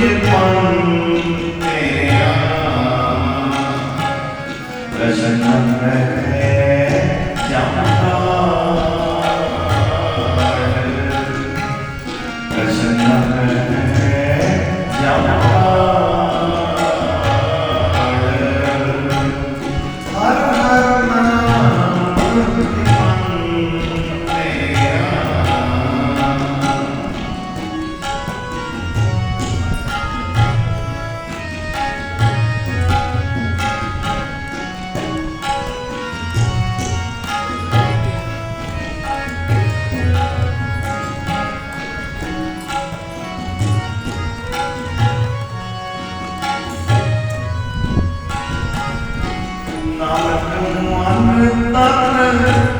Thank you. Amen.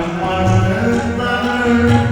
ਮਨ ਤਨ